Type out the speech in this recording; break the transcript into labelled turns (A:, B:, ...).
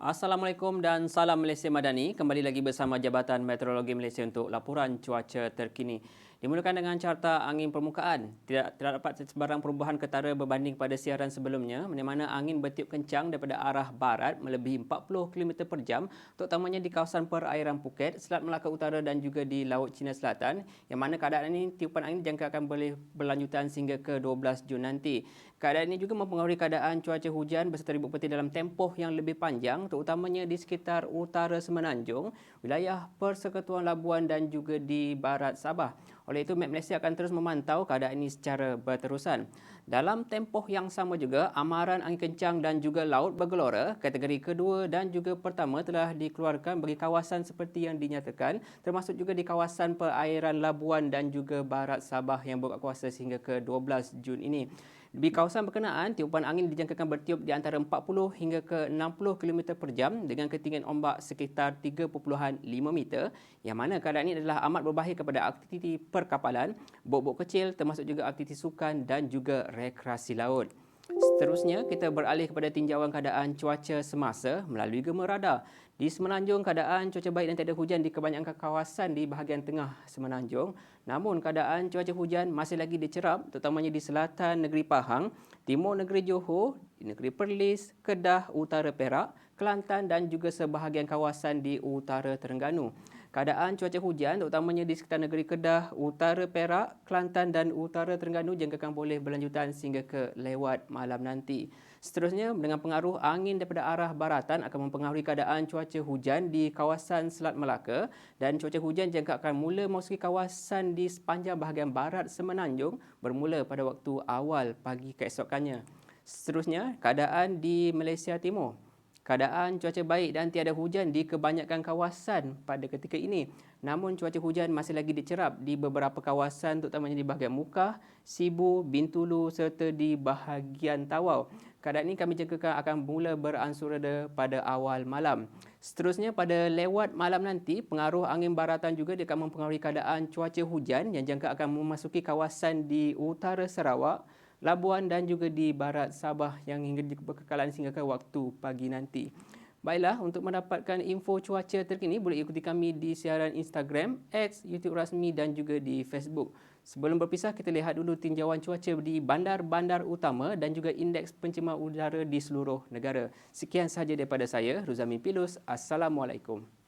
A: Assalamualaikum dan salam Malaysia Madani. Kembali lagi bersama Jabatan Meteorologi Malaysia untuk laporan cuaca terkini. Dimulakan dengan carta angin permukaan. Tidak, tidak dapat sebarang perubahan ketara berbanding pada siaran sebelumnya, di mana angin bertiup kencang daripada arah barat melebihi 40 km per jam, terutamanya di kawasan perairan Phuket, Selat Melaka Utara dan juga di Laut Cina Selatan, yang mana keadaan ini, tiupan angin jangka akan boleh berlanjutan sehingga ke 12 Jun nanti. Keadaan ini juga mempengaruhi keadaan cuaca hujan beserta ribut peti dalam tempoh yang lebih panjang, terutamanya di sekitar utara Semenanjung, wilayah Persekutuan Labuan dan juga di barat Sabah. Oleh itu, Met Malaysia akan terus memantau keadaan ini secara berterusan. Dalam tempoh yang sama juga, amaran angin kencang dan juga laut bergelora, kategori kedua dan juga pertama telah dikeluarkan bagi kawasan seperti yang dinyatakan, termasuk juga di kawasan perairan Labuan dan juga barat Sabah yang berkuasa sehingga ke 12 Jun ini. Di kawasan berkenaan, tiupan angin dijangkakan bertiup di antara 40 hingga ke 60 km per jam dengan ketinggian ombak sekitar 3.5 meter yang mana keadaan ini adalah amat berbahaya kepada aktiviti perkapalan, bot-bot kecil termasuk juga aktiviti sukan dan juga rekreasi laut. Seterusnya, kita beralih kepada tinjauan keadaan cuaca semasa melalui gema radar. Di Semenanjung, keadaan cuaca baik dan tiada hujan di kebanyakan kawasan di bahagian tengah Semenanjung. Namun, keadaan cuaca hujan masih lagi dicerap, terutamanya di selatan negeri Pahang, timur negeri Johor, negeri Perlis, Kedah, utara Perak, Kelantan dan juga sebahagian kawasan di utara Terengganu. Keadaan cuaca hujan terutamanya di sekitar negeri Kedah, utara Perak, Kelantan dan utara Terengganu jangkakan boleh berlanjutan sehingga ke lewat malam nanti. Seterusnya, dengan pengaruh angin daripada arah baratan akan mempengaruhi keadaan cuaca hujan di kawasan Selat Melaka dan cuaca hujan jangka akan mula memasuki kawasan di sepanjang bahagian barat Semenanjung bermula pada waktu awal pagi keesokannya. Seterusnya, keadaan di Malaysia Timur. Keadaan cuaca baik dan tiada hujan di kebanyakan kawasan pada ketika ini. Namun cuaca hujan masih lagi dicerap di beberapa kawasan terutamanya di bahagian Mukah, Sibu, Bintulu serta di bahagian Tawau. Keadaan ini kami jangkakan akan mula beransur reda pada awal malam. Seterusnya pada lewat malam nanti, pengaruh angin baratan juga dia akan mempengaruhi keadaan cuaca hujan yang jangka akan memasuki kawasan di utara Sarawak, Labuan dan juga di barat Sabah yang hingga berkekalan sehingga ke waktu pagi nanti. Baiklah, untuk mendapatkan info cuaca terkini boleh ikuti kami di siaran Instagram, X, YouTube rasmi dan juga di Facebook. Sebelum berpisah, kita lihat dulu tinjauan cuaca di bandar-bandar utama dan juga indeks pencemar udara di seluruh negara. Sekian sahaja daripada saya, Ruzami Pilus. Assalamualaikum.